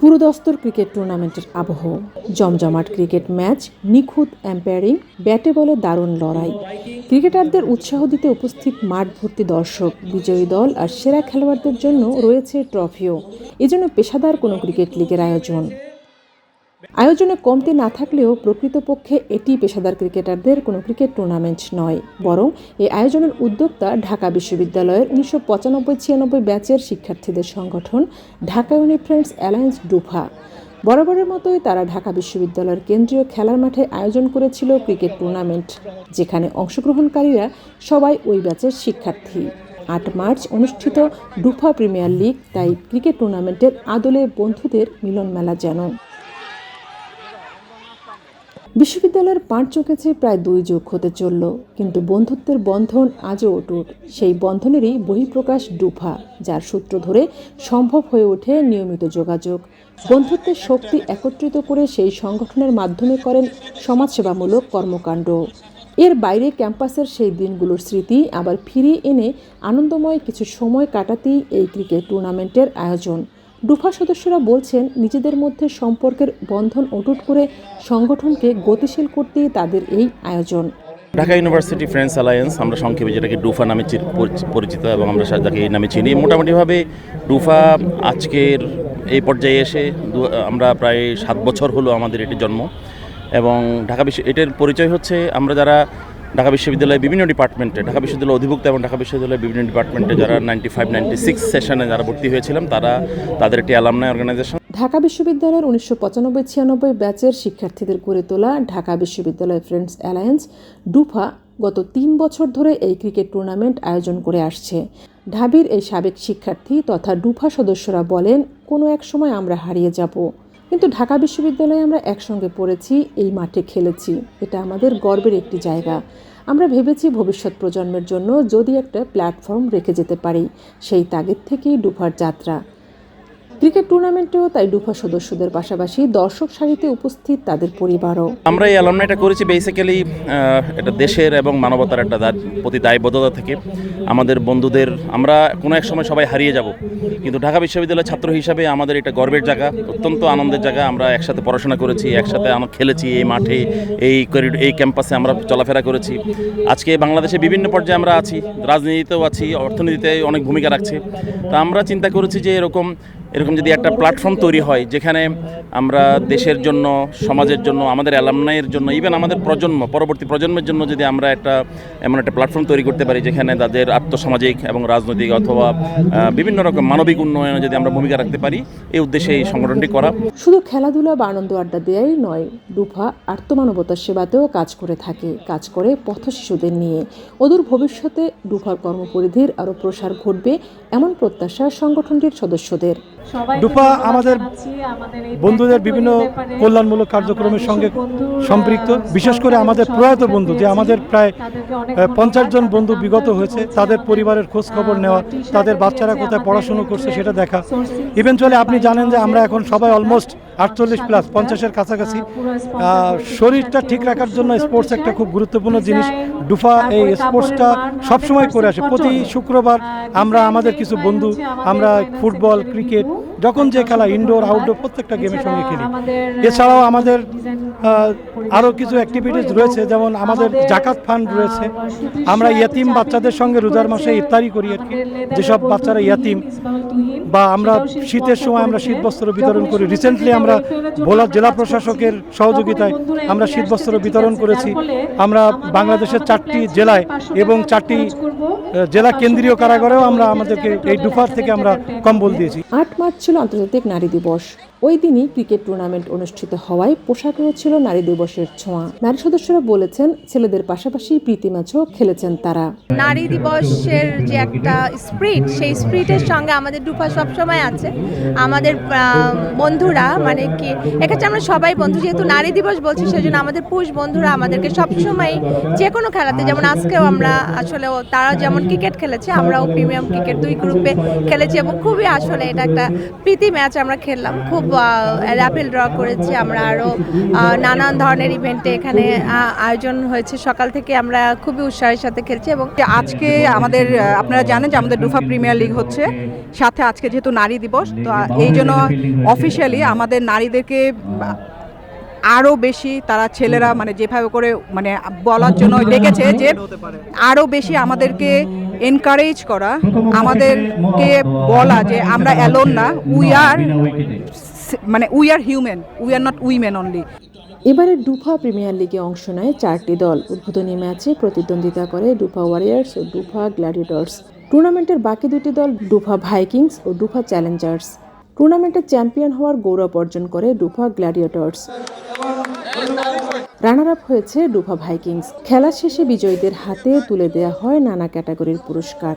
পুরোদস্তর cricket টুর্নামেন্টের আবহ। জমজমাট ক্রিকেট ম্যাচ, নিখুঁত এম্পায়ারিং ব্যাটে বলে দারুণ লড়াই। ক্রিকেটারদের উৎসাহ দিতে উপস্থিত মাঠ ভর্তি দর্শক, বিজয়ী দল আর সেরা খেলোয়াড়দের জন্য রয়েছে ট্রফিও। এজন্য পেশাদার কোনো ক্রিকেট লিগের আয়োজন। আয়োজনে কমতি না থাকলেও প্রকৃতপক্ষে এটি পেশাদার ক্রিকেটারদের কোনো ক্রিকেট টুর্নামেন্ট নয়, বরং এই আয়োজনের উদ্যোক্তা ঢাকা বিশ্ববিদ্যালয়ের উনিশশো পঁচানব্বই ছিয়ানব্বই ব্যাচের শিক্ষার্থীদের সংগঠন ঢাকা ইউনিফ্রেন্ডস অ্যালায়েন্স ডুফা বরাবরের মতোই তারা ঢাকা বিশ্ববিদ্যালয়ের কেন্দ্রীয় খেলার মাঠে আয়োজন করেছিল ক্রিকেট টুর্নামেন্ট, যেখানে অংশগ্রহণকারীরা সবাই ওই ব্যাচের শিক্ষার্থী। আট মার্চ অনুষ্ঠিত ডুফা প্রিমিয়ার লিগ, তাই ক্রিকেট টুর্নামেন্টের আদলে বন্ধুদের মিলন মেলা যেন। বিশ্ববিদ্যালয়ের পাঠ চোখেছে প্রায় দুই যুগ হতে চলল, কিন্তু বন্ধুত্বের বন্ধন আজও অটুট। সেই বন্ধনেরই বহিঃপ্রকাশ ডুফা, যার সূত্র ধরে সম্ভব হয়ে ওঠে নিয়মিত যোগাযোগ। বন্ধুত্বের শক্তি একত্রিত করে সেই সংগঠনের মাধ্যমে করেন সমাজসেবামূলক কর্মকাণ্ড। এর বাইরে ক্যাম্পাসের সেই দিনগুলোর স্মৃতি আবার ফিরিয়ে এনে আনন্দময় কিছু সময় কাটাতেই এই ক্রিকেট টুর্নামেন্টের আয়োজন। ডুফা সদস্যরা বলছেন, নিজেদের মধ্যে সম্পর্কের বন্ধন অটুট করে সংগঠনকে গতিশীল করতেই তাদের এই আয়োজন। ঢাকা ইউনিভার্সিটি ফ্রেন্ডস অ্যালায়েন্স, আমরা সংক্ষেপে যেটাকে ডুফা নামে পরিচ- পরিচিত এবং আমরা যাকে এই নামে চিনি, মোটামুটিভাবে ডুফা আজকের এই পর্যায়ে এসে আমরা প্রায় সাত বছর হলো আমাদের এটি জন্ম। এবং ঢাকা বিশ্ব এটার পরিচয় হচ্ছে, আমরা যারা ঢাকা বিশ্ববিদ্যালয়ের বিভিন্ন ডিপার্টমেন্টে, ঢাকা বিশ্ববিদ্যালয় অধিভুক্ত এবং ঢাকা বিশ্ববিদ্যালয়ের বিভিন্ন ডিপার্টমেন্টে যারা নাইনটি ফাইভ, নাইনটি সিক্স সেশনে যারা ভর্তি হয়েছিলাম, তারা তাদের একটি অ্যালামনাই অর্গানাইজেশন। ঢাকা বিশ্ববিদ্যালয়ের উনিশশো পঁচানব্বই, ছিয়ানব্বই ব্যাচের শিক্ষার্থীদের গড়ে তোলা ঢাকা বিশ্ববিদ্যালয় ফ্রেন্ডস অ্যালায়েন্স, ডুফা গত তিন বছর ধরে এই ক্রিকেট টুর্নামেন্ট আয়োজন করে আসছে। ঢাবির এই সাবেক শিক্ষার্থী তথা ডুফা সদস্যরা বলেন, কোনো এক সময় আমরা হারিয়ে যাব। কিন্তু ঢাকা বিশ্ববিদ্যালয়ে আমরা একসঙ্গে পড়েছি, এই মাঠে খেলেছি। এটা আমাদের গর্বের একটি জায়গা। আমরা ভেবেছি ভবিষ্যৎ প্রজন্মের জন্য যদি একটা প্ল্যাটফর্ম রেখে যেতে পারি, সেই তাগিদ থেকেই ডুফার যাত্রা। ক্রিকেট টুর্নামেন্টেও তাই ডুফা সদস্যদের পাশাপাশি দর্শক সারিতে উপস্থিত তাদের পরিবারও। আমরা এই অ্যালামনাইটা করেছি বেসিক্যালি এটা দেশের এবং মানবতার একটা প্রতি দায়বদ্ধতা থেকে। আমাদের বন্ধুদের, আমরা কোনো এক সময় সবাই হারিয়ে যাব, কিন্তু ঢাকা বিশ্ববিদ্যালয়ের ছাত্র হিসাবে আমাদের এটা গর্বের জায়গা, অত্যন্ত আনন্দের জায়গা। আমরা একসাথে পড়াশোনা করেছি, একসাথে আমরা খেলেছি এই মাঠে, এই এই ক্যাম্পাসে আমরা চলাফেরা করেছি। আজকে বাংলাদেশে বিভিন্ন পর্যায়ে আমরা আছি, রাজনীতিতেও আছি, অর্থনীতিতে অনেক ভূমিকা রাখছে। তা আমরা চিন্তা করেছি যে এরকম এরকম যদি একটা প্ল্যাটফর্ম তৈরি হয়, যেখানে আমরা দেশের জন্য, সমাজের জন্য, আমাদের অ্যালামনাইয়ের জন্য ইভেন আমাদের প্রজন্ম, পরবর্তী প্রজন্মের জন্য যদি আমরা একটা, এমন একটা প্ল্যাটফর্ম তৈরি করতে পারি, যেখানে তাদের আর্থসামাজিক এবং রাজনৈতিক অথবা বিভিন্ন রকম মানবিক উন্নয়নে যদি আমরা ভূমিকা রাখতে পারি, এই উদ্দেশ্যে এই সংগঠনটি করা। শুধু খেলাধুলা বা আনন্দ আড্ডা দেয়াই নয় ডুফা আর্তমানবতার সেবাতেও কাজ করে থাকে, কাজ করে পথ শিশুদের নিয়ে। অদূর ভবিষ্যতে ডুফার কর্মপরিধির আরও প্রসার ঘটবে, এমন প্রত্যাশা সংগঠনটির সদস্যদের। ডুপা আমাদের বন্ধুদের বিভিন্ন কল্যাণমূলক কার্যক্রমের সঙ্গে সম্পৃক্ত বিশেষ করে আমাদের প্রয়াত বন্ধু যে আমাদের প্রায় পঞ্চাশ জন বন্ধু বিগত হয়েছে তাদের পরিবারের খোঁজ খবর নেওয়া তাদের বাচ্চারা কোথায় পড়াশুনো করছে সেটা দেখা। ইভেনচুয়ালি আপনি জানেন যে আমরা এখন সবাই অলমোস্ট আটচল্লিশ প্লাস পঞ্চাশের কাছাকাছি। শরীরটা ঠিক রাখার জন্য স্পোর্টস একটা খুব গুরুত্বপূর্ণ জিনিস। ডুফা এই স্পোর্টসটা সবসময় করে আসে। প্রতি শুক্রবার আমরা আমাদের কিছু বন্ধু আমরা ফুটবল ক্রিকেট যখন যে খেলা ইনডোর আউটডোর প্রত্যেকটা গেমের সঙ্গে খেলি। এছাড়াও আমাদের আরও কিছু অ্যাক্টিভিটিস রয়েছে যেমন আমাদের জাকাত ফান্ড রয়েছে। আমরা ইয়াতিম বাচ্চাদের সঙ্গে রোজার মাসে ইফতারি করি আর কি। যেসব বাচ্চারা ইয়াতিম বা আমরা শীতের সময় আমরা শীত বস্ত্র বিতরণ করি। রিসেন্টলি আমরা ভোলা জেলা প্রশাসকের সহযোগিতায় আমরা শীত বস্ত্র বিতরণ করেছি। আমরা বাংলাদেশের চারটি জেলায় এবং চারটি জেলা কেন্দ্রীয় কারাগারেও আমরা আমাদেরকে এই ডুফার থেকে আমরা কম্বল দিয়েছি। আট মার্চ ছিল আন্তর্জাতিক নারী দিবস। ওই দিনই ক্রিকেট টুর্নামেন্ট অনুষ্ঠিত হওয়ায় পোশাকেও ছিল নারী দিবসের ছোঁয়া। নারী সদস্যরা বলেছেন, ছেলেদের পাশাপাশি প্রীতি ম্যাচও খেলেছেন তারা। নারী দিবসের যে একটা স্প্রিট, সেই স্প্রিটের সঙ্গে আমাদের ডুফা সবসময় আছে। আমাদের বন্ধুরা মানে কি এক্ষেত্রে আমরা সবাই বন্ধু, যেহেতু নারী দিবস বলছি সেই জন্য আমাদের পুরুষ বন্ধুরা আমাদেরকে সবসময় যে কোনো খেলাতে, যেমন আজকেও আমরা আসলে তারা যেমন ক্রিকেট খেলেছে, আমরাও প্রিমিয়াম ক্রিকেট দুই গ্রুপে খেলেছি এবং খুবই আসলে এটা একটা প্রীতি ম্যাচ আমরা খেললাম। খুব র্যাপেল ড্র করেছি। আমরা আরও নানান ধরনের ইভেন্টে এখানে আয়োজন হয়েছে। সকাল থেকে আমরা খুবই উৎসাহের সাথে খেলছি এবং আজকে আমাদের আপনারা জানেন যে আমাদের ডুফা প্রিমিয়ার লিগ হচ্ছে। সাথে আজকে যেহেতু নারী দিবস, তো এই জন্য অফিসিয়ালি আমাদের নারীদেরকে আরও বেশি তারা ছেলেরা মানে যেভাবে করে মানে বলার জন্য ডেকেছে যে আরও বেশি আমাদেরকে এনকারেজ করা, আমাদেরকে বলা যে আমরা অ্যালোন না উই আর মানে we are human we are not women only এবারে ডুফা প্রিমিয়ার লিগে অংশ নেয় চারটি দল। উদ্বোধনী ম্যাচে প্রতিদ্বন্দ্বিতা করে ডুফা ওয়ারিয়ার্স ও ডুফা গ্ল্যাডিয়েটর্স টুর্নামেন্টের বাকি দুটি দল ডুফা ভাইকিংস ও ডুফা চ্যালেঞ্জার্স টুর্নামেন্টের চ্যাম্পিয়ন হওয়ার গৌরব অর্জন করে ডুফা গ্ল্যাডিয়েটর্স রানার আপ হয়েছে ডুফা ভাইকিংস খেলা শেষে বিজয়ীদের হাতে তুলে দেওয়া হয় নানা ক্যাটাগরির পুরস্কার।